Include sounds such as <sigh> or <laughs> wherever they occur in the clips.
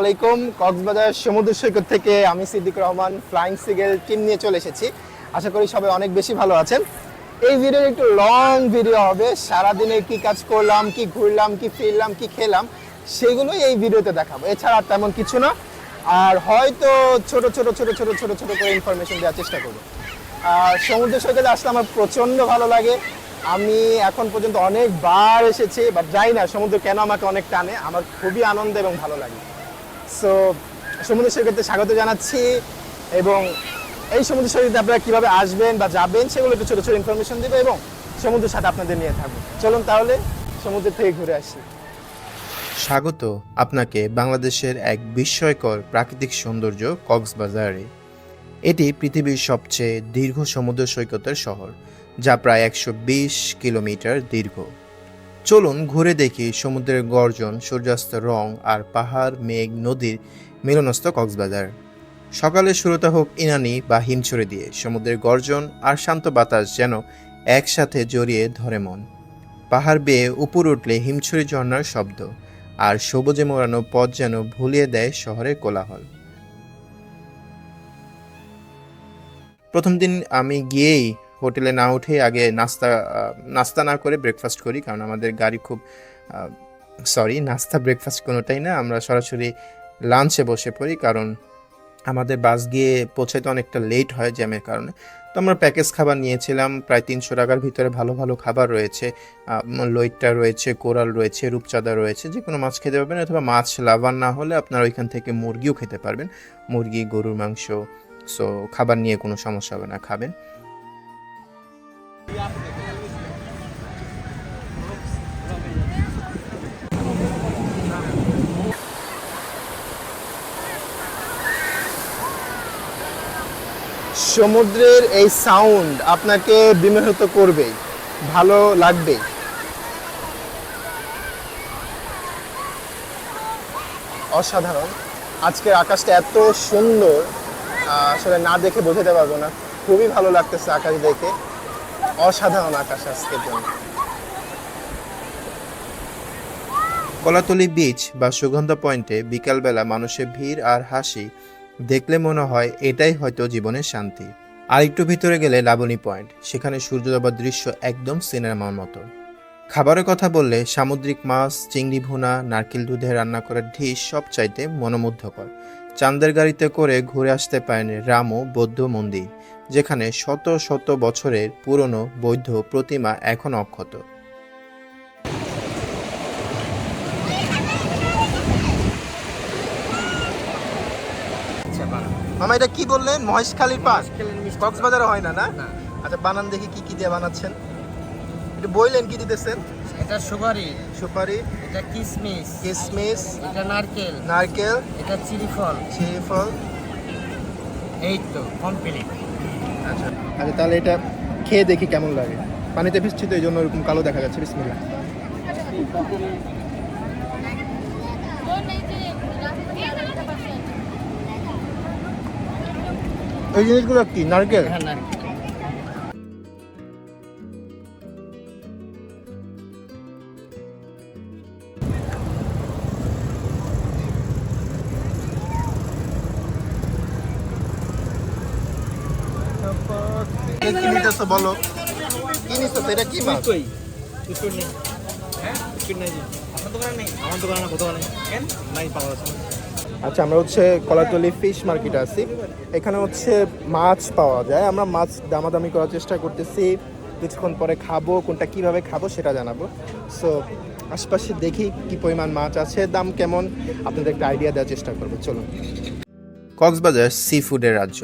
আলাইকুম। কক্সবাজার সমুদ্র সৈকত থেকে আমি Siddique Rahman flying seagull team নিয়ে চলে এসেছি। আশা করি সবাই অনেক বেশি ভালো আছেন। এই ভিডিও একটু লং ভিডিও হবে। সারাদিনে কি কাজ করলাম, কি ঘুরলাম, কি ফিরলাম, কি খেলাম, সেগুলোই এই ভিডিওতে দেখাবো। এছাড়া তেমন কিছু না। আর হয়তো ছোট ছোট ছোট ছোট ছোট ছোট করে ইনফরমেশন দেওয়ার চেষ্টা করব। আর সমুদ্র সৈকতে আসলে আমার প্রচণ্ড ভালো লাগে। আমি এখন পর্যন্ত অনেকবার এসেছি বাট যাই না, সমুদ্র কেন আমাকে অনেক টানে, আমার খুবই আনন্দ এবং ভালো লাগে। সো সমুদ্র সৈকতে স্বাগত জানাচ্ছি এবং এই সমুদ্র সৈকতে আপনারা কীভাবে আসবেন বা যাবেন সেগুলো একটু ছোটো ছোটো ইনফরমেশন দেবে এবং সমুদ্রের সাথে আপনাদের নিয়ে থাকব। চলুন তাহলে সমুদ্র থেকে ঘুরে আসি। স্বাগত আপনাকে বাংলাদেশের এক বিস্ময়কর প্রাকৃতিক সৌন্দর্য কক্সবাজারে। এটি পৃথিবীর সবচেয়ে দীর্ঘ সমুদ্র সৈকতের শহর, যা প্রায় একশো বিশ কিলোমিটার দীর্ঘ। চলুন ঘুরে দেখি সমুদ্রের গর্জন সূর্যাস্তের রং আর পাহাড়, মেঘ, নদীর মিলনস্থ কক্সবাজার। সকালে শুরুতে হোক ইনানি বা হিমছড়ি দিয়ে, সমুদ্রের গর্জন আর শান্ত বাতাস যেন একসাথে জড়িয়ে ধরে মন। পাহাড় বেয়ে উপর উঠলে হিমছড়ি ঝর্ণার শব্দ আর সবুজে মোড়ানো পথ যেন ভুলিয়ে দেয় শহরের কোলাহল। প্রথম দিন আমি গিয়েই হোটেলে না উঠে আগে নাস্তা নাস্তা না করে ব্রেকফাস্ট করি, কারণ আমাদের গাড়ি খুব সরি নাস্তা ব্রেকফাস্ট কোনোটাই না। আমরা সরাসরি লাঞ্চে বসে পড়ি, কারণ আমাদের বাস গিয়ে পৌঁছাতে অনেকটা লেট হয় জ্যামের কারণে। তো আমরা প্যাকেজ খাবার নিয়েছিলাম, প্রায় তিনশো টাকার ভিতরে ভালো ভালো খাবার রয়েছে। লইট্টা রয়েছে, কোরাল রয়েছে, রূপচাঁদা রয়েছে যে কোনো মাছ খেতে পারবেন, অথবা মাছ লাভার না হলে আপনারা ওইখান থেকে মুরগিও খেতে পারবেন। মুরগি, গরুর মাংস সো খাবার নিয়ে কোনো সমস্যা হবে না, খাবেন। সমুদ্রের এই সাউন্ড আপনাকে বিমোহিত করবেই ভালো লাগবেই অসাধারণ। আজকের আকাশটা এত সুন্দর আসলে না দেখে বোঝাতে পারব না। খুবই ভালো লাগতেছে আকাশ দেখে। অসাধারণ আকাশ আজকের জন্য। কলাতলি বিচ বা সুগন্ধ পয়েন্টে বিকালবেলা মানুষের ভিড় আর হাসি দেখলে মনে হয় এটাই হয়তো জীবনের শান্তি। আর একটু ভিতরে গেলে লাবণী পয়েন্ট সেখানে সূর্যোদয়ের দৃশ্য একদম সিনেমার মতো। খাবারের কথা বললে সামুদ্রিক মাছ, চিংড়ি ভুনা, নারকেল দুধে রান্না করা ঢিস সব চাইতে মনোমুগ্ধকর। চান্দের গাড়িতে করে ঘুরে আসতে পারেন রামু বৌদ্ধ মন্দির। যেখানে শত শত বছরের পুরনো বৌদ্ধ প্রতিমা এখন অক্ষত। মামা এটা কি বললেন? মহেশখালীর পাশ? কক্সবাজারে হয় না না? আচ্ছা বানান দেখি কি কি দিয়ে বানাচ্ছেন। একটু বললেন কি দিতেছেন? এটা সুপারি। সুপারি। এটা কিসমিস। কিশমিশ এটা নারকেল। নারকেল। এটা চিনি ফল চিনি ফল এই তো কমপ্লিট। আচ্ছা আচ্ছা তাহলে এটা খেয়ে দেখি কেমন লাগে। পানিতে ভিজছি তো, এই জন্য ওরকম কালো দেখা যাচ্ছে বিসমিল্লা এই জিনিসগুলো কি, নারকেল? হ্যাঁ নারকেল। নিতেছো বলো। কি নিতেছো এটা কি মাছ? কই? কুচুর নেই হ্যাঁ? কুচুর নেই আপনার দোকানে নেই। আমার দোকানে না কোথাও নেই। কেন? নাই পাওয়া যাচ্ছে আচ্ছা আমরা হচ্ছে কলাতলি ফিশ মার্কেটে আছি। এখানে হচ্ছে মাছ পাওয়া যায়। আমরা মাছ দামাদামি করার চেষ্টা করতেছি। কিছুক্ষণ পরে খাব কোনটা কীভাবে খাব সেটা জানাব। সো আশপাশে দেখি কি পরিমাণ মাছ আছে দাম কেমন আপনাদের একটা আইডিয়া দেওয়ার চেষ্টা করব। চলুন। কক্সবাজার সি ফুডের রাজ্য।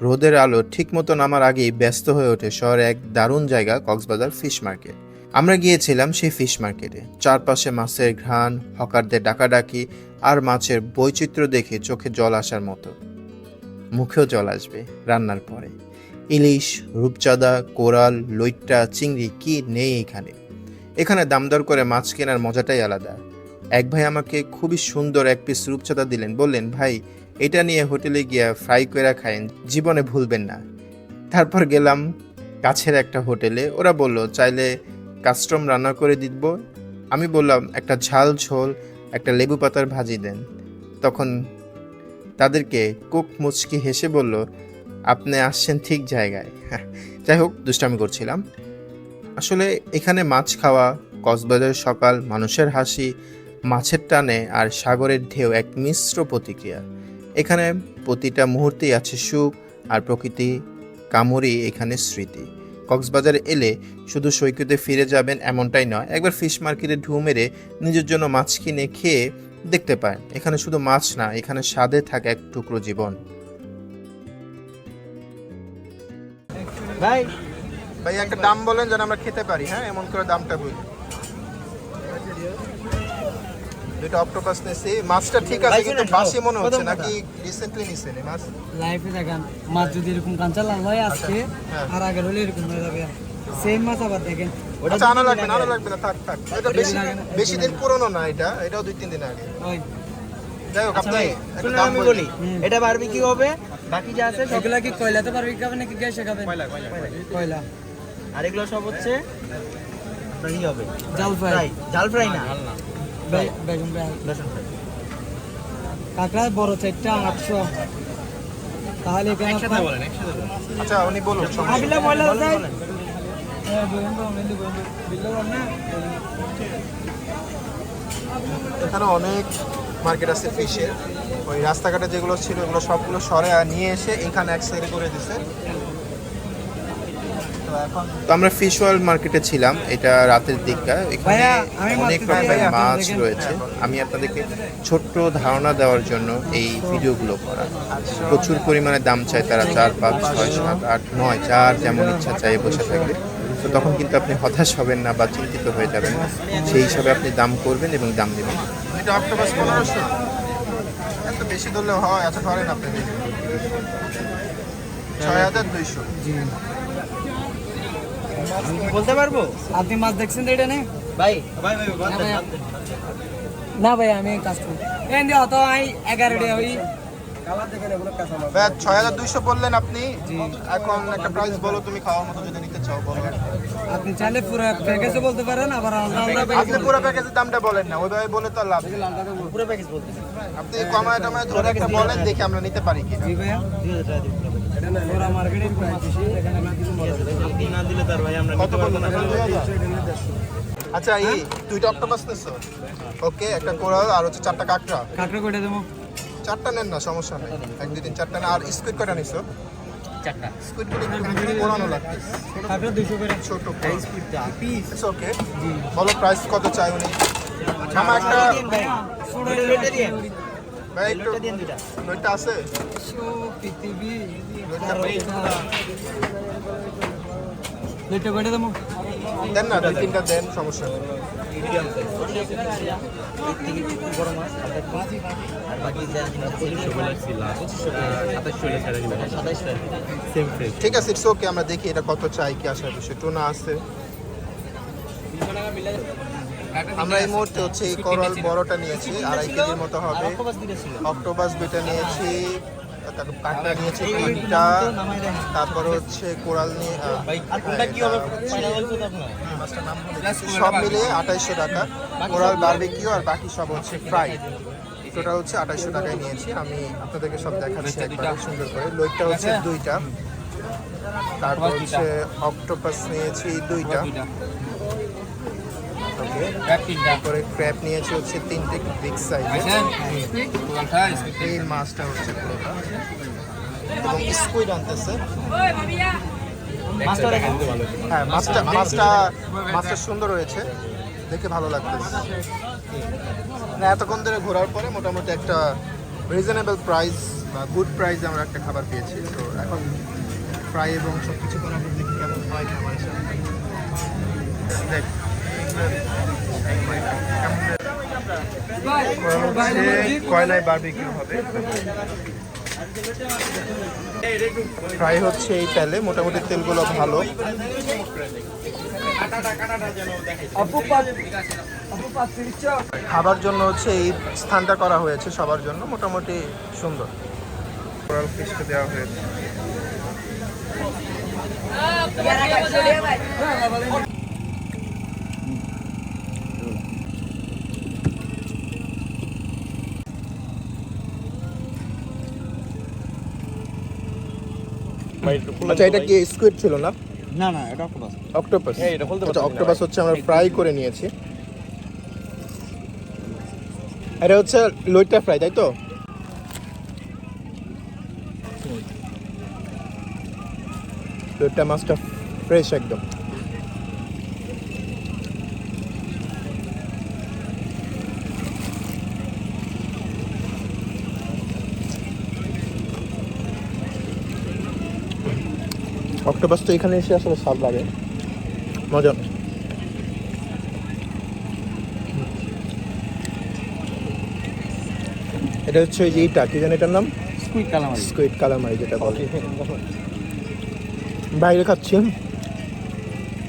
রোদের আলো ঠিক ঠিকমতো নামার আগেই ব্যস্ত হয়ে ওঠে শহরে এক দারুণ জায়গা, কক্সবাজার ফিশ মার্কেট। আমরা গিয়েছিলাম সেই ফিশ মার্কেটে। চারপাশে মাছের ঘ্রাণ, হকারদের ডাকাডাকি আর মাছের বৈচিত্র্য দেখে চোখে জল আসার মতো। মুখেও জল আসবে রান্নার পরে। ইলিশ, রূপচাঁদা, কোরাল, লইট্টা, চিংড়ি, কি নেই এখানে? এখানে দামদর করে মাছ কেনার মজাটাই আলাদা। এক ভাই আমাকে খুবই সুন্দর এক পিস রূপচাঁদা দিলেন। বললেন, ভাই এটা নিয়ে হোটেলে গিয়া ফ্রাই করে খায়েন জীবনে ভুলবেন না। তারপর গেলাম কাছের একটা হোটেলে। ওরা বলল, চাইলে কাস্টম রান্না করে দিব আমি বললাম, একটা ঝাল ঝোল, একটা লেবু পাতার ভাজি দেন। তখন তাদেরকে কোক মুচকি হেসে বলল, আপনি আসছেন ঠিক জায়গায়। <laughs> যাই হোক, দুষ্টামি করছিলাম। আসলে এখানে মাছ খাওয়া, কক্সবাজারের সকাল, মানুষের হাসি, মাছের টানে আর সাগরের ঢেউ এক মিশ্র প্রতিক্রিয়া। এখানে প্রতিটা মুহূর্তেই আছে সুখ আর প্রকৃতি কামড়ই এখানে স্মৃতি। কক্সবাজারে এলে শুধু সৈকতে ফিরে যাবেন এমনটাই নয় একবার ফিশ মার্কেটে ঢু মেরে নিজের জন্য মাছ কিনে খেয়ে দেখতে পারেন। এখানে শুধু মাছ না এখানে স্বাদে থাকে এক টুকরো জীবন। ভাই ভাই একটা দাম বলেন যেন আমরা খেতে পারি হ্যাঁ? এমন করে দামটা বলি। দুটো অক্টোপাস নিয়েছি। মাছটা ঠিক আছে কিন্তু বাসি মনে হচ্ছে নাকি রিসেন্টলি নিছেন মাছ? লাইফে দেখেন মাছ যদি এরকম কাঁচা লাল হয় আজকে হ্যাঁ। আর আগের হলে এরকম হয়ে যাবে। সেম মাছ আবার দেখেন ওটা আচ্ছা আনা লাগবে না আনা লাগবে না থাক থাক। এটা বেশি আগে। বেশি দিন পুরনো না এটা এটাও দুই তিন দিন আগে। ওই। যাই হোক আচ্ছা আপনি একটা দাম বলি এটা বারবি কি হবে বাকি যা আছে সব এগুলা কি কয়লাতে পারবি খাবেন নাকি গ্যাসে খাবেন কয়লা আর এগুলো সব হচ্ছে আপনার হবে। জাল ফ্রাই। ফ্রাই জাল ফ্রাই না। বেগুন বেসন ফ্রাই কাঁকড়া বড় চারটা আটশো। তাহলে আচ্ছা উনি বলুন আবিলা বলেন, বলেন। না? এখানে অনেক মার্কেট আছে ফিশের ওই রাস্তাঘাটে যেগুলো ছিল ওগুলো সবগুলো সরে নিয়ে এসে এখানে এক সাইডে করে দিছে। তো আমরা ফিশ ওয়ার্ল্ড মার্কেটে ছিলাম এটা রাতের দিকটা এখানে অনেক রকমের মাছ রয়েছে। আমি আপনাদেরকে ছোট্ট ধারণা দেওয়ার জন্য এই ভিডিওগুলো করা। প্রচুর পরিমাণে দাম চায় তারা চার পাঁচ ছয় সাত আট নয় চার যেমন ইচ্ছা চাই বসে থাকবে। তো তখন কিন্তু আপনি হতাশ হবেন না বা চিন্তিত হয়ে যাবেন না। সেই হিসাবে আপনি দাম করবেন এবং দাম দেবেন। এটা অক্টোপাস পনেরোশো। এত বেশি ধরলে হয় আচ্ছা ধরেন আপনি। ছয় হাজার দুইশো। আমি কি বলতে পারব? আপনি মাছ দেখছেন তো এটা নেই ভাই। না ভাই আমি কাজ করি। এই দিয়ে হতো আমি এগারো ডে হই। ছয় হাজার দুইশো বললেন আপনি। এখন একটা প্রাইস বলো তুমি খাওয়ার মতো যদি নিতে চাও বলো। আপনি চাইলে পুরো প্যাকেজও বলতে পারেন আবার আলাদা আলাদা আপনি প্যাকেজ পুরো প্যাকেজের দামটা বলেন না ওইভাবে বলে তো লাভ পুরো প্যাকেজ বলতে আপনি কমায় টমায় ধরে একটা বলেন দেখি আমরা নিতে পারি কি জি ভাইয়া। আমরা আচ্ছা এই দুইটা অক্টোপাস নিছো ওকে একটা কোরাল আর হচ্ছে চারটা কাঁকড়া। কাঁকড়া কয়টা দেবো? চারটা নেন না সমস্যা নেই। এক দুই তিন চারটা না আর স্কুইড কয়টা নিছো চারটা। স্কুইডগুলো একটু পুরানো লাগছে কাঁকড়া দুইশো করে। ছোট পিস ইটস ওকে বলো প্রাইস কত চাই উনি? মামা একটা ভাই একটু নইটা আছে? পৃথিবী নইটা দুইটা দেবো? দেন না দুই তিনটা দেন সমস্যা নেই। ঠিক আছে ইটস ওকে আমরা দেখি এটা কত চাই কি আসার বিষয় টোনা আছে। আমরা এই মুহূর্তে হচ্ছে এই করল বড়টা নিয়েছি আড়াই কেজির মতো হবে। অক্টোপাস দুইটা ছিল। অক্টোপাস দুইটা নিয়েছি তারপর কাঁকড়া নিয়েছি তিনটা তারপর হচ্ছে কোরাল নিয়ে আপনার? সব মিলিয়ে আঠাইশশো টাকা। কোরাল বারবিকিউ আর বাকি সব হচ্ছে ফ্রাই। টোটাল হচ্ছে আঠাইশশো টাকায় নিয়েছি। আমি আপনাদেরকে সব দেখাচ্ছি একবার সুন্দর করে। লইটটা হচ্ছে দুইটা। তারপর হচ্ছে অক্টোপাস নিয়েছি দুইটা। ওকে তারপরে ক্র্যাপ নিয়েছি হচ্ছে তিনটে বিগ সাইজের এই মাছটা হচ্ছে পুরোটা। এবং স্কুইড আনতেছে। মাছটা হ্যাঁ মাছটা মাছটা মাছটা সুন্দর হয়েছে। দেখে ভালো লাগতেছে। না এতক্ষণ ধরে ঘোরার পরে মোটামুটি একটা রিজনেবল প্রাইস বা গুড প্রাইস আমরা একটা খাবার পেয়েছি। তো এখন ফ্রাই এবং সব কিছু করার পর দেখি কেমন হয় খাবার দেখ কয়লায় বারবিকিউ হবে। ফ্রাই হচ্ছে এই তেলে মোটামুটি তেলগুলো ভালো। খাবার জন্য হচ্ছে এই স্থানটা করা হয়েছে সবার জন্য মোটামুটি সুন্দর। কোরাল ফিশকে দেওয়া হয়েছে। আচ্ছা এটা কি স্কুইড ছিল না? না না এটা অক্টোপাস অক্টোপাস হ্যাঁ, এটা বলতে আচ্ছা অক্টোপাস হচ্ছে আমরা ফ্রাই করে নিয়েছি। এটা হচ্ছে লইটা ফ্রাই তাই তো? লইটা মাছটা ফ্রেশ একদম। অক্টোপাস তো এখানে এসে আসলে স্বাদ লাগে। মজা। এটা হচ্ছে ওই যে এইটা কি জানি এটার নাম? স্কুইড কালামারি স্কুইড কালামারি যেটা বলে। বাইরে খাচ্ছি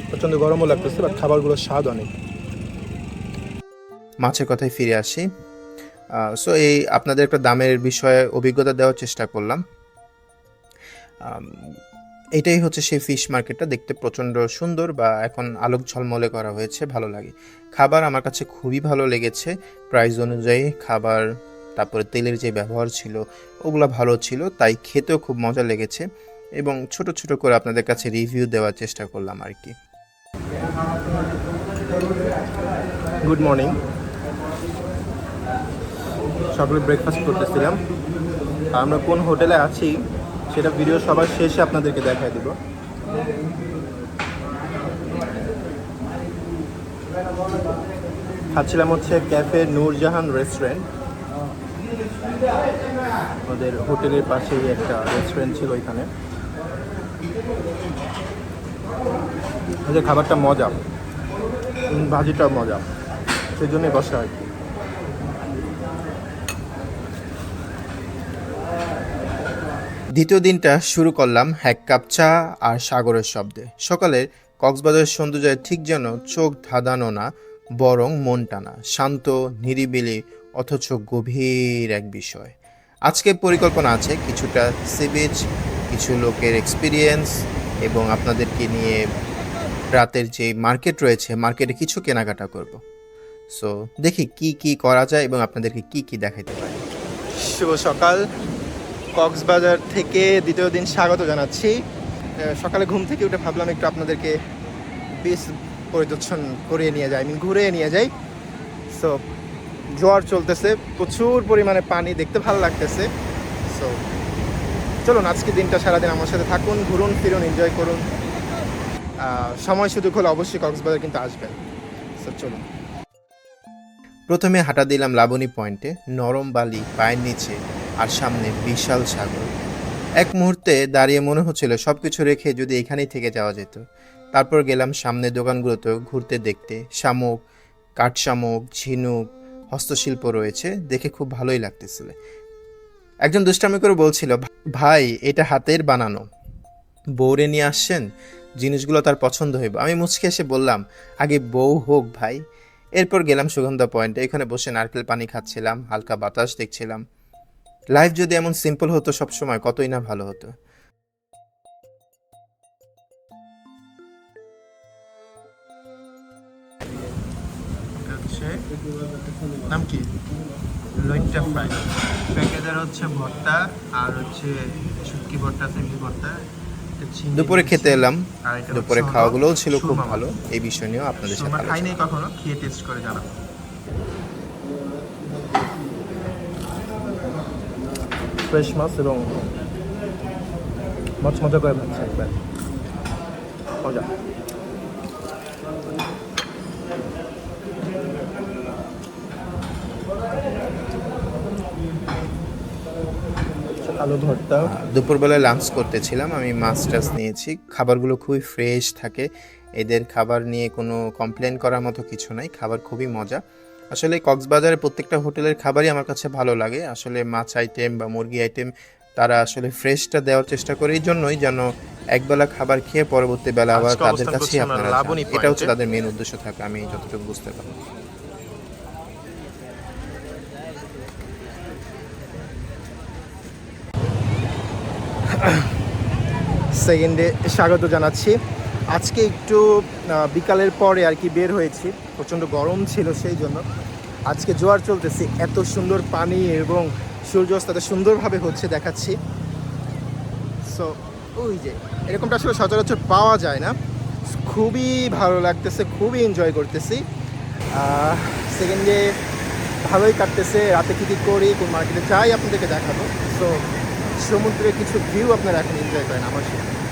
প্রচণ্ড গরমও লাগতেছে বাট খাবারগুলোর স্বাদ অনেক। মাছের কথায় ফিরে আসি। সো এই আপনাদের একটা দামের বিষয়ে অভিজ্ঞতা দেওয়ার চেষ্টা করলাম। এটাই হচ্ছে সেই ফিশ মার্কেটটা দেখতে প্রচণ্ড সুন্দর বা এখন আলোক ঝলমলে করা হয়েছে, ভালো লাগে। খাবার আমার কাছে খুবই ভালো লেগেছে। প্রাইস অনুযায়ী খাবার, তারপরে তেলের যে ব্যবহার ছিল, ওগুলো ভালো ছিল, তাই খেতেও খুব মজা লেগেছে এবং ছোট ছোট করে আপনাদের কাছে রিভিউ দেওয়ার চেষ্টা করলাম আর কি। গুড মর্নিং সকালে ব্রেকফাস্ট করতেছিলাম। আমরা কোন হোটেলে আছি? সেটা ভিডিও সবার শেষে আপনাদেরকে দেখাই দিব। খাচ্ছিলাম হচ্ছে ক্যাফে নূরজাহান রেস্টুরেন্ট আমাদের হোটেলের পাশেই একটা রেস্টুরেন্ট ছিল ওদের খাবারটা মজা। উম, ভাজিটা মজা। সেই জন্যই বসা আর দ্বিতীয় দিনটা শুরু করলাম এক কাপ চা আর সাগরের শব্দে। সকালের কক্সবাজারের সৌন্দর্য ঠিক যেন চোখ ধাঁধানো না, বরং মন টানা, শান্ত, নিরিবিলি, অথচ গভীর এক বিষয়। আজকে পরিকল্পনা আছে কিছুটা সিবিচ, কিছু লোকের এক্সপিরিয়েন্স এবং আপনাদেরকে নিয়ে রাতের যে মার্কেট রয়েছে, মার্কেটে কিছু কেনাকাটা করব। সো দেখি কি কি করা যায় এবং আপনাদেরকে কি কি দেখাইতে পারি। শুভ সকাল। কক্সবাজার থেকে দ্বিতীয় দিন স্বাগত জানাচ্ছি। সকালে ঘুম থেকে উঠে ভাবলাম একটু আপনাদেরকে বিচ পরিদর্শন করিয়ে নিয়ে যাই মিন ঘুরে নিয়ে যাই। সো জোয়ার চলতেছে, প্রচুর পরিমাণে পানি দেখতে ভালো লাগতেছে। সো চলুন, আজকে দিনটা সারাদিন আমার সাথে থাকুন, ঘুরুন, ফিরুন এনজয় করুন। সময় সুযোগ হলে অবশ্যই কক্সবাজার কিন্তু আসবেন। সো চলুন। প্রথমে হাঁটা দিলাম লাবণী পয়েন্টে নরম বালি পায়ের নিচে। আর সামনে বিশাল সাগর। এক মুহূর্তে দাঁড়িয়ে মনে হচ্ছিল সব কিছু রেখে যদি এখানেই থেকে যাওয়া যেত। তারপর গেলাম সামনে দোকানগুলোতে ঘুরতে দেখতে। শামুক কাঠ শামুক ঝিনুক, হস্তশিল্প রয়েছে, দেখে খুব ভালোই লাগতেছিল। একজন দুষ্টামি করে বলছিল, ভাই, এটা হাতের বানানো। বউরে নিয়ে আসছেন? জিনিসগুলো তার পছন্দ হইব। আমি মুচকে এসে বললাম, আগে বউ হোক ভাই। এরপর গেলাম সুগন্ধা পয়েন্টে। এখানে বসে নারকেল পানি খাচ্ছিলাম, হালকা বাতাস দেখছিলাম। লাইফ যদি এমন সিম্পল হতো সবসময় কতই না ভালো হতো। নাম কি? লইট্টা ফ্রাই। প্যাকেজের হচ্ছে ভর্তা আর হচ্ছে শুটকি ভর্তা চিংড়ি ভর্তা দুপুরে খেতে এলাম। দুপুরে খাওয়াগুলোও ছিল খুব ভালো এই বিষয় নিয়েও আপনাদের সাথে খাই নাই কখনো? খেয়ে টেস্ট করে জানাব। ফ্রেশ মাছ এবং মাছ মজা করে ভাবছে একবার। মজা। আলু লাঞ্চ করতেছিলাম, আমি মাছ টাছ নিয়েছি। খাবারগুলো খুবই ফ্রেশ থাকে। এদের খাবার নিয়ে কোনো কমপ্লেন করার মতো কিছু নাই। খাবার খুবই মজা। আসলে কক্সবাজারের প্রত্যেকটা হোটেলের খাবারই আমার কাছে ভালো লাগে। আসলে মাছ আইটেম বা মুরগি আইটেম তারা আসলে ফ্রেশটা দেওয়ার চেষ্টা করে। এই জন্যই যেন একবেলা খাবার খেয়ে পরবর্তী বেলা আবার তাদের কাছেই আপনারা এটা হচ্ছে তাদের মেন উদ্দেশ্য থাকে। আমি যতটুকু বুঝতে পারি সেকেন্ডে স্বাগত জানাচ্ছি। আজকে একটু বিকালের পরে আর কি বের হয়েছি। প্রচণ্ড গরম ছিল সেই জন্য। আজকে জোয়ার চলতেছে, এত সুন্দর পানি এবং সূর্যাস্ত এত সুন্দরভাবে হচ্ছে দেখাচ্ছি। সো ওই যে, এরকমটা আসলে সচরাচর পাওয়া যায় না। খুবই ভালো লাগতেছে, খুবই এনজয় করতেছি। সেকেন্ড ডে ভালোই কাটতেছে, রাতে কী কী করি, কোন মার্কেটে যাই আপনাদেরকে দেখাবো। সো সমুদ্রের কিছু ভিউ আপনারা এখন এনজয় করেন আমার সাথে।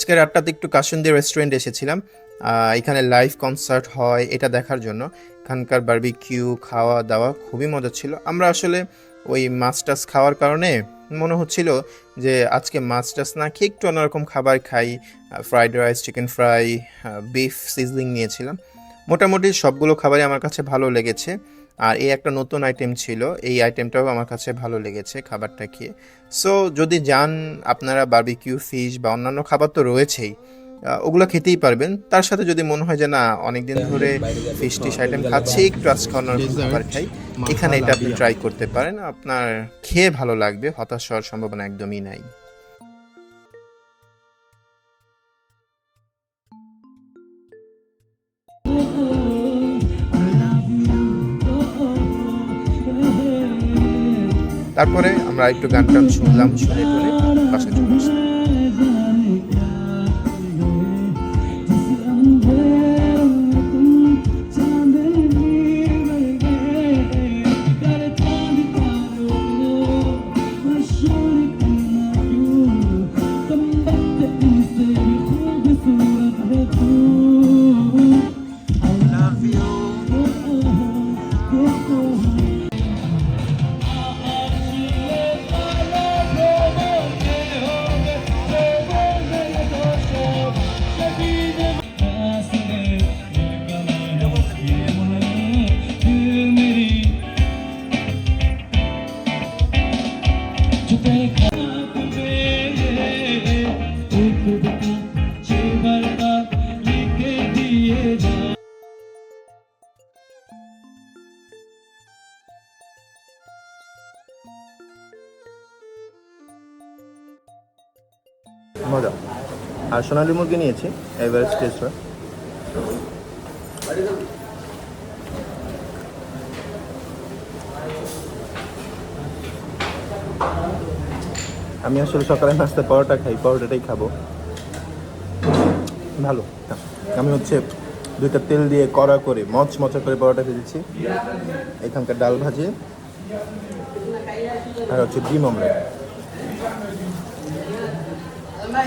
আজকে রাতটাতে একটু কাশুন্দি রেস্টুরেন্ট এসেছিলাম। এখানে লাইভ কনসার্ট হয়, এটা দেখার জন্য। এখানকার বারবিকিউ খাওয়া দাওয়া খুবই মজা ছিল। আমরা আসলে ওই মাছ টাছ খাওয়ার কারণে মনে হচ্ছিল যে আজকে মাছ টাছ না খেয়ে একটু অন্যরকম খাবার খাই। Fried rice chicken fry beef sizzling নিয়েছিলাম। মোটামুটি সবগুলো খাবারই আমার কাছে ভালো লেগেছে। আর এই একটা নতুন আইটেম ছিল, এই আইটেমটাও আমার কাছে ভালো লেগেছে খাবারটা খেয়ে। সো যদি যান আপনারা বারবিকিউ ফিশ বা অন্যান্য খাবার তো রয়েছেই ওগুলো খেতেই পারবেন। তার সাথে যদি মনে হয় যে না, অনেকদিন ধরে ফিশ টিশ আইটেম খাচ্ছি, একটু আজকে খাবার খাই, এখানে এটা আপনি ট্রাই করতে পারেন। আপনার খেয়ে ভালো লাগবে, হতাশ হওয়ার সম্ভাবনা একদমই নাই। তারপরে আমরা একটু গান টান শুনলাম শুনে টুনে বাসায় চলে আসলাম। সোনালি মুরগি নিয়েছি এভারেস্ট টেস্ট আমি আসলে সকালে নাস্তা পরোটা খাই, পরোটাটাই খাব। ভালো। আমি হচ্ছে দুইটা তেল দিয়ে কড়া করে মচ মচা করে পরোটা ভেজেছি। এখানকার ডাল ভাজি আর হচ্ছে ডিম অমলেট।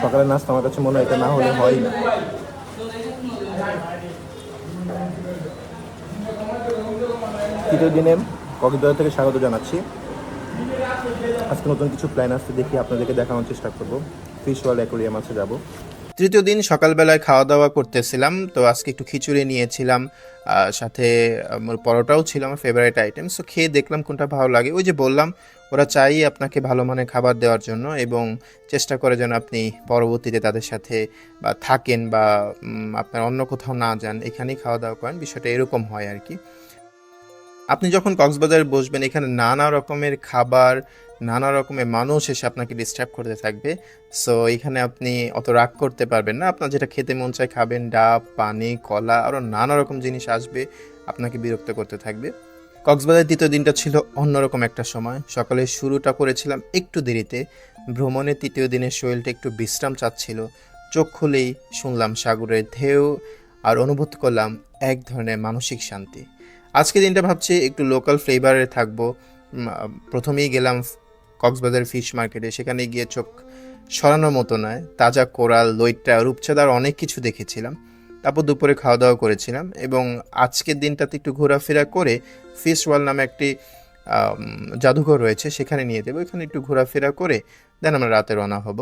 সকালের নাস্তা আমার কাছে মনে হয় এটা না হলে হয় না। তৃতীয় দিনে কক্সবাজার থেকে স্বাগত জানাচ্ছি। আজকে নতুন কিছু প্ল্যান আসছে দেখি আপনাদেরকে দেখানোর চেষ্টা করব। ফিশ ওয়াল অ্যাকোরিয়াম আছে যাব। তৃতীয় দিন সকালবেলায় খাওয়া দাওয়া করতেছিলাম, তো আজকে একটু খিচুড়ি নিয়েছিলাম সাথে আমার পরোটাও ছিল আমার ফেভারিট আইটেম সো খেয়ে দেখলাম কোনটা ভালো লাগে। ওই যে বললাম ওরা চাই আপনাকে ভালো মানের খাবার দেওয়ার জন্য এবং চেষ্টা করে যেন আপনি পরবর্তীতে তাদের সাথে বা থাকেন বা আপনার অন্য কোথাও না যান, এখানেই খাওয়া দাওয়া করেন। বিষয়টা এরকম হয় আর কি। আপনি যখন কক্সবাজারে বসবেন, এখানে নানা রকমের খাবার, নানা রকমের মানুষ এসে আপনাকে ডিস্টার্ব করতে থাকবে। সো এখানে আপনি অত রাগ করতে পারবেন না। আপনার যেটা খেতে মন চায় খাবেন, ডাব, পানি, কলা আরও নানা রকম জিনিস আসবে, আপনাকে বিরক্ত করতে থাকবে। কক্সবাজারের দ্বিতীয় দিনটা ছিল অন্যরকম একটা সময়। সকালে শুরুটা করেছিলাম একটু দেরিতে। ভ্রমণের তৃতীয় দিনের শরীরটা একটু বিশ্রাম চাচ্ছিল। চোখ খুলেই শুনলাম সাগরের ঢেউ আর অনুভূত করলাম এক ধরনের মানসিক শান্তি। আজকে দিনটা ভাবছি একটু লোকাল ফ্লেভারে থাকব। প্রথমেই গেলাম কক্সবাজার ফিশ মার্কেটে সেখানে গিয়ে চোখ সরানোর মতো নয়, তাজা কোরাল লইট্টা রূপচাঁদা আর অনেক কিছু দেখেছিলাম। তারপর দুপুরে খাওয়া দাওয়া করেছিলাম এবং আজকের দিনটাতে একটু ঘোরাফেরা করে ফিশ ওয়াল নামে একটি জাদুঘর রয়েছে সেখানে নিয়ে দেবো এখানে একটু ঘোরাফেরা করে দেন আমরা রাতে রওনা হব।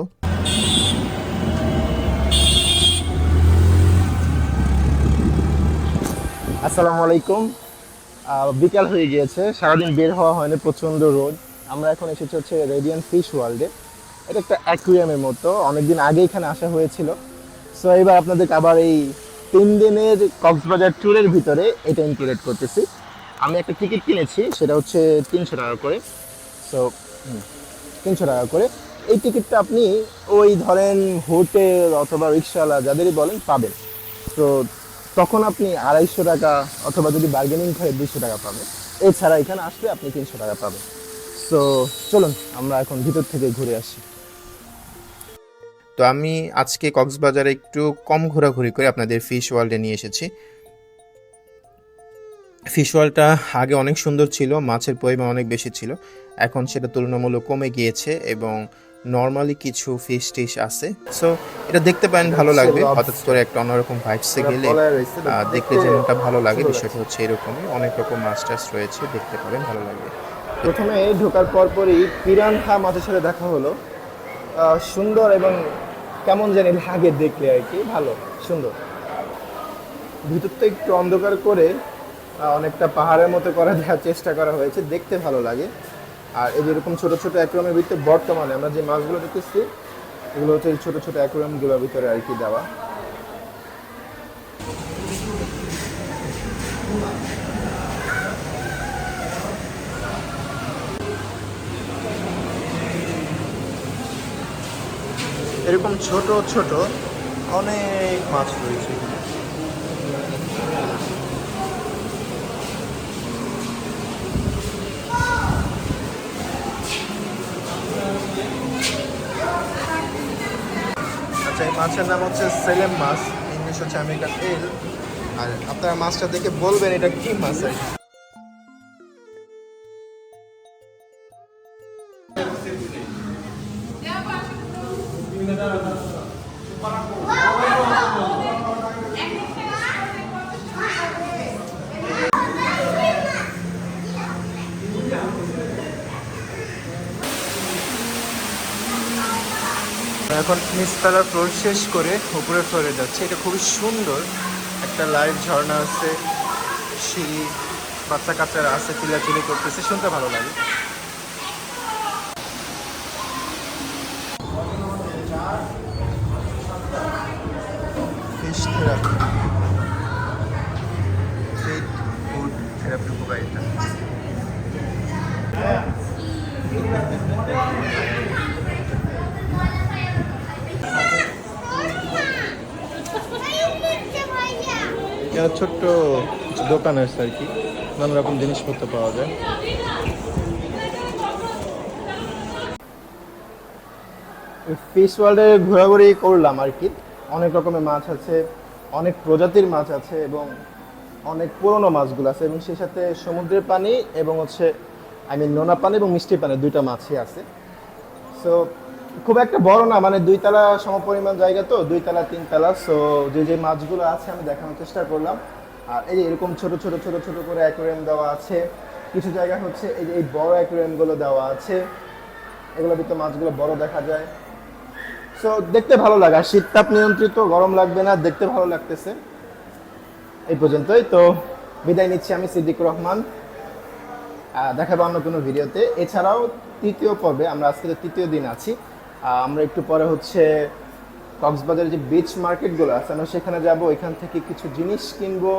আসসালামু আলাইকুম। বিকাল হয়ে গিয়েছে, সারাদিন বের হওয়া হয়নি, প্রচণ্ড রোদ। আমরা এখন এসেছি হচ্ছে রেডিয়ান ফিশ ওয়ার্ল্ডে এটা একটা অ্যাকুরিয়ামের মতো, অনেকদিন আগে এখানে আসা হয়েছিল। সো এবার আপনাদেরকে আবার এই তিন দিনের কক্সবাজার ট্যুরের ভিতরে এটা ইনক্লুডেড করতেছি। আমি একটা টিকিট কিনেছি, সেটা হচ্ছে তিনশো টাকা করে। সো তিনশো টাকা করে। এই টিকিটটা আপনি ওই ধরেন হোটেল অথবা রিক্সাওয়ালা যাদেরই বলেন পাবেন। তো তখন আপনি আড়াইশো টাকা অথবা যদি বার্গেনিং করে দুশো টাকা পাবেন। এছাড়া এখানে আসলে আপনি তিনশো টাকা পাবেন। সো চলুন, আমরা এখন ভিতর থেকে ঘুরে আসি। তো আমি আজকে কক্সবাজারে একটু কম ঘোরাঘুরি করে আপনাদের ফিশ ওয়ার্ল্ডে নিয়ে এসেছি। ফিশ ওয়ার্ল্ডটা আগে অনেক সুন্দর ছিল মাছের পরিমাণ অনেক বেশি ছিল। এখন সেটা তুলনামূলক কমে গিয়েছে এবং নর্মালি কিছু ফিশ টিশ আছে। সো এটা দেখতে পারেন ভালো লাগবে। হঠাৎ করে একটা অন্যরকম ভাইবসে গেলে দেখতে যেমনটা ভালো লাগে বিষয়টা হচ্ছে এরকমই। অনেক রকম মাছ টাছ রয়েছে দেখতে পারেন ভালো লাগবে। প্রথমে ঢোকার পর পরপরই পিরানহা মাছের সাথে দেখা হলো। সুন্দর এবং কেমন জানি লাগে দেখলে আর কি, ভালো, সুন্দর। ভিতরটা একটু অন্ধকার করে অনেকটা পাহাড়ের মতো করা দেওয়ার চেষ্টা করা হয়েছে, দেখতে ভালো লাগে। আর এই যেরকম ছোটো ছোটো অ্যাকোয়ামের ভিতরে বর্তমানে আমরা যে মাছগুলো দেখতেছি, এগুলো হচ্ছে ছোটো ছোটো অ্যাকোয়ামগুলোর ভিতরে আর কি দেওয়া। এরকম ছোট ছোট অনেক মাছ রয়েছে। আচ্ছা এই মাছের নাম হচ্ছে সেলেম মাছ, ইংলিশ হচ্ছে আমেরিকান এল। আর আপনারা মাছটা দেখে বলবেন এটা কি মাছ আর নিচতলার ফ্লোর শেষ করে উপরের ফ্লোরে যাচ্ছে। এটা খুবই সুন্দর একটা লাইভ ঝর্ণা আছে, সিঁড়ি বাচ্চা কাচ্চারা আছে চিলাচিলি করতেছে, শুনতে ভালো লাগে। এখানে ছোট্ট কিছু দোকান আছে আর কি, নানা রকম জিনিসপত্র পাওয়া যায়। ফিশ ওয়ার্ল্ডে ঘোরাঘুরি করলাম আর কি। অনেক রকমের মাছ আছে, অনেক প্রজাতির মাছ আছে এবং অনেক পুরনো মাছগুলো আছে এবং সেই সাথে সমুদ্রের পানি এবং হচ্ছে আই মিন নোনা পানি এবং মিষ্টি পানি দুইটা মাছই আছে। সো খুব একটা বড় না মানে দুই তলা সমপরিমাণ জায়গা তো দুই তলা তিন তলা সো যে যে মাছগুলো আছে আমি দেখানোর চেষ্টা করলাম। আর এই যে এরকম ছোট ছোট ছোট ছোট করে অ্যাকোরিয়াম দেওয়া আছে, কিছু জায়গা হচ্ছে এই যে এই বড় অ্যাকোরিয়ামগুলো দেওয়া আছে এগুলো ভিতরে মাছগুলো বড় দেখা যায়। সো দেখতে ভালো লাগে, আর শীত তাপ নিয়ন্ত্রিত, গরম লাগবে না, দেখতে ভালো লাগতেছে। এই পর্যন্তই, তো বিদায় নিচ্ছি আমি সিদ্দিকুর রহমান। দেখাবো অন্য কোনো ভিডিওতে। এছাড়াও তৃতীয় পর্বে, আমরা আজকে তৃতীয় দিন আছি। আমরা একটু পরে হচ্ছে কক্সবাজারের যে বিচ মার্কেটগুলো আছে, আমরা সেখানে যাব এখান থেকে কিছু জিনিস কিনবো,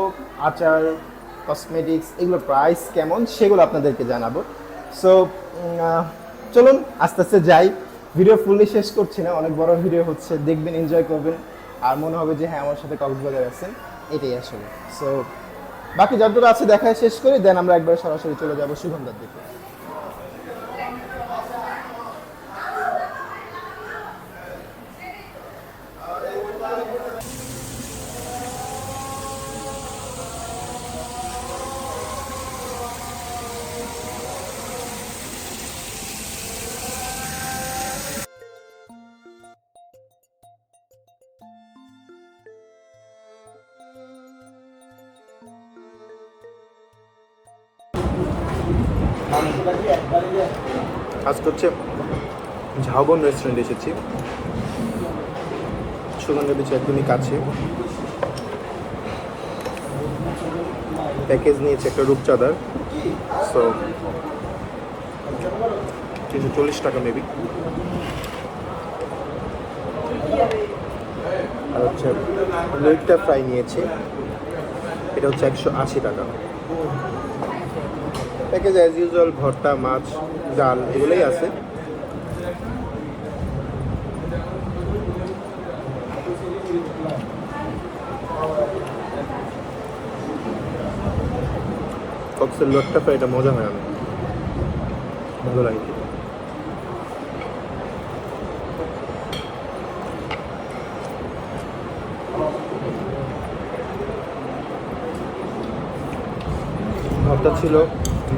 আচার কসমেটিক্স এগুলো প্রাইস কেমন সেগুলো আপনাদেরকে জানাব। সো চলুন, আস্তে আস্তে যাই। ভিডিও ফুললি শেষ করছি না, অনেক বড় ভিডিও হচ্ছে, দেখবেন এনজয় করবেন। আর মনে হবে যে হ্যাঁ আমার সাথে কক্সবাজার আছেন, এটাই আসলে। সো বাকি যতটা আছে দেখায় শেষ করি, দেন আমরা একবার সরাসরি চলে যাব সুগন্ধার দিকে। আজকে হচ্ছে ঝাউবন রেস্টুরেন্টে এসেছি। সুগন্ধা বিচ একদমই কাছে। প্যাকেজ নিয়েছে একটা রূপচাঁদার সো তিনশো চল্লিশ টাকা মেবি আর হচ্ছে ফ্রাই নিয়েছি। এটা হচ্ছে একশো আশি টাকা। প্যাকেজ অ্যাজ ইউজুয়াল ভর্তা, মাছ, ডাল, এগুলোই আছে কক্সের লোটটা ফ্রাইটা মজা হয় অনেক ভালো লাগে। ভর্তা ছিল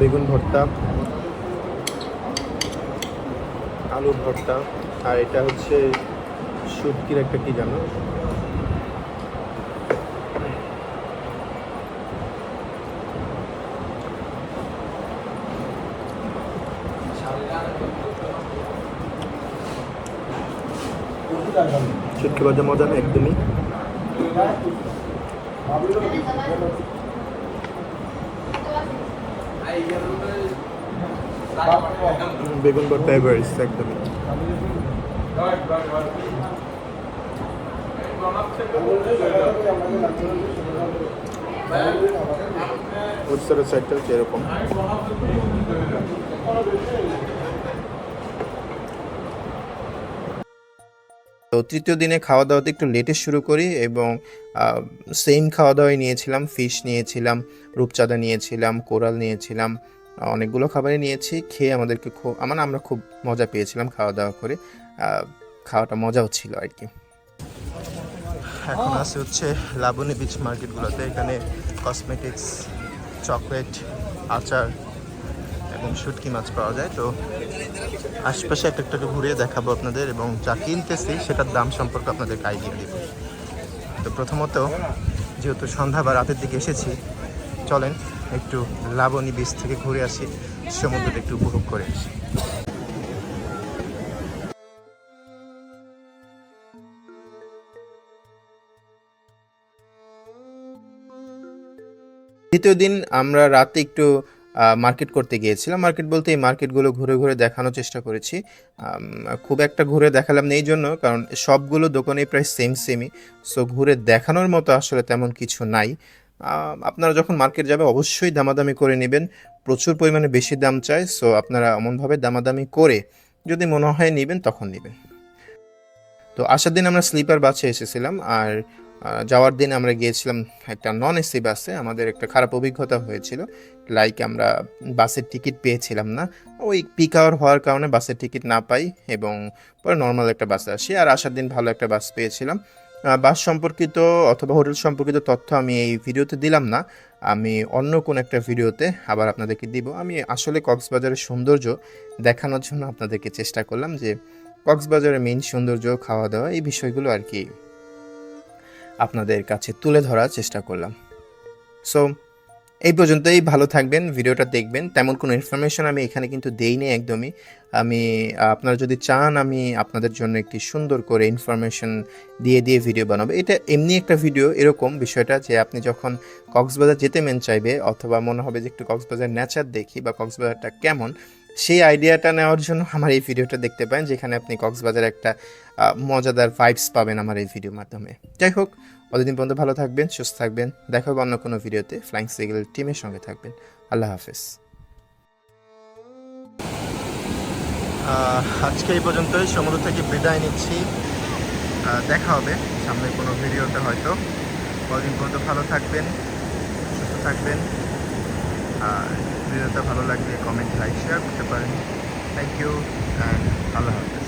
বেগুন ভর্তা, আলু ভর্তা, আর এটা হচ্ছে শুটকির একটা কি জানো? শুটকি ভাজা মজা না একদমই? বেগুন ভর্তা এভারেস্ট একদমই। উৎসবের সাইডটা হচ্ছে এরকম তো তৃতীয় দিনে খাওয়া দাওয়াতে একটু লেটে শুরু করি এবং সেম খাওয়া দাওয়াই নিয়েছিলাম ফিশ নিয়েছিলাম, রূপচাঁদা নিয়েছিলাম, কোরাল নিয়েছিলাম অনেকগুলো খাবারই নিয়েছি, খেয়ে আমাদেরকে খুব মানে আমরা খুব মজা পেয়েছিলাম খাওয়া দাওয়া করে খাওয়াটা মজাও ছিল আর কি। এখন আছে হচ্ছে লাবণী বিচ মার্কেটগুলোতে এখানে কসমেটিক্স চকলেট আচার এবং শুটকি মাছ পাওয়া যায়। তো আশপাশে একটা একটা ঘুরে দেখাবো আপনাদের এবং যা কিনতেছি সেটার দাম সম্পর্কে আপনাদেরকে আইডিয়া দিব। তো প্রথমত, যেহেতু সন্ধ্যা বা রাতের দিকে এসেছি, চলেন একটু লাবণী বিচ থেকে ঘুরে আসি, সমুদ্রটা একটু উপভোগ করে আসি। দ্বিতীয় দিন আমরা রাতে একটু মার্কেট করতে গিয়েছিলাম। মার্কেট বলতে এই মার্কেটগুলো ঘুরে ঘুরে দেখানোর চেষ্টা করেছি। খুব একটা ঘুরে দেখালাম না এই জন্য, কারণ সবগুলো দোকানেই প্রায় সেম সেমই সো ঘুরে দেখানোর মতো আসলে তেমন কিছু নাই। আপনারা যখন মার্কেট যাবে অবশ্যই দামাদামি করে নেবেন। প্রচুর পরিমাণে বেশি দাম চায় সো আপনারা এমনভাবে দামাদামি করে যদি মনে হয় নেবেন, তখন নেবেন। তো আসার দিন আমরা স্লিপার বাসে এসেছিলাম, আর যাওয়ার দিন আমরা গিয়েছিলাম একটা নন এসি বাসে আমাদের একটা খারাপ অভিজ্ঞতা হয়েছিল লাইক আমরা বাসের টিকিট পেয়েছিলাম না। ওই পিক আওয়ার হওয়ার কারণে বাসের টিকিট না পাই এবং পরে নর্মাল একটা বাসে আসি। আর আসার দিন ভালো একটা বাস পেয়েছিলাম। বাস সম্পর্কিত অথবা হোটেল সম্পর্কিত তথ্য আমি এই ভিডিওতে দিলাম না। আমি অন্য কোন একটা ভিডিওতে আবার আপনাদেরকে দিব। আমি আসলে কক্সবাজারের সৌন্দর্য দেখানোর জন্য আপনাদেরকে চেষ্টা করলাম যে কক্সবাজারের মেইন সৌন্দর্য খাওয়া দাওয়া এই বিষয়গুলো আর কি আপনাদের কাছে তুলে ধরার চেষ্টা করলাম। সো এই পর্যন্তই, ভালো থাকবেন, ভিডিওটা দেখবেন। তেমন কোনো ইনফরমেশন আমি এখানে কিন্তু দেইনি একদমই। আমি, আপনারা যদি চান, আমি আপনাদের জন্য একটি সুন্দর করে ইনফরমেশন দিয়ে দিয়ে ভিডিও বানাবো। এটা এমনি একটা ভিডিও এরকম বিষয়টা যে আপনি যখন কক্সবাজার যেতে মেন চাইবে, অথবা মনে হবে যে একটু কক্সবাজার নেচার দেখি বা কক্সবাজারটা কেমন, সেই আইডিয়াটা নেওয়ার জন্য আমার এই ভিডিওটা দেখতে পান যেখানে আপনি কক্সবাজার একটা মজাদার ভাইবস পাবেন আমার এই ভিডিওর মাধ্যমে। যাই হোক অতদিন পর্যন্ত ভালো থাকবেন, সুস্থ থাকবেন। দেখা হবে অন্য কোনো ভিডিওতে। ফ্লাইং সিগেল টিমের সঙ্গে থাকবেন। আল্লাহ হাফেজ। আজকে এই পর্যন্তই। সমুদ্র থেকে বিদায় নিচ্ছি। দেখা হবে সামনে কোনো ভিডিওতে হয়তো। কদিন পর্যন্ত ভালো থাকবেন, সুস্থ থাকবেন। আর ভিডিওটা ভালো লাগলে কমেন্ট লাইক শেয়ার করতে পারেন। থ্যাংক ইউ অ্যান্ড আল্লাহ হাফেজ।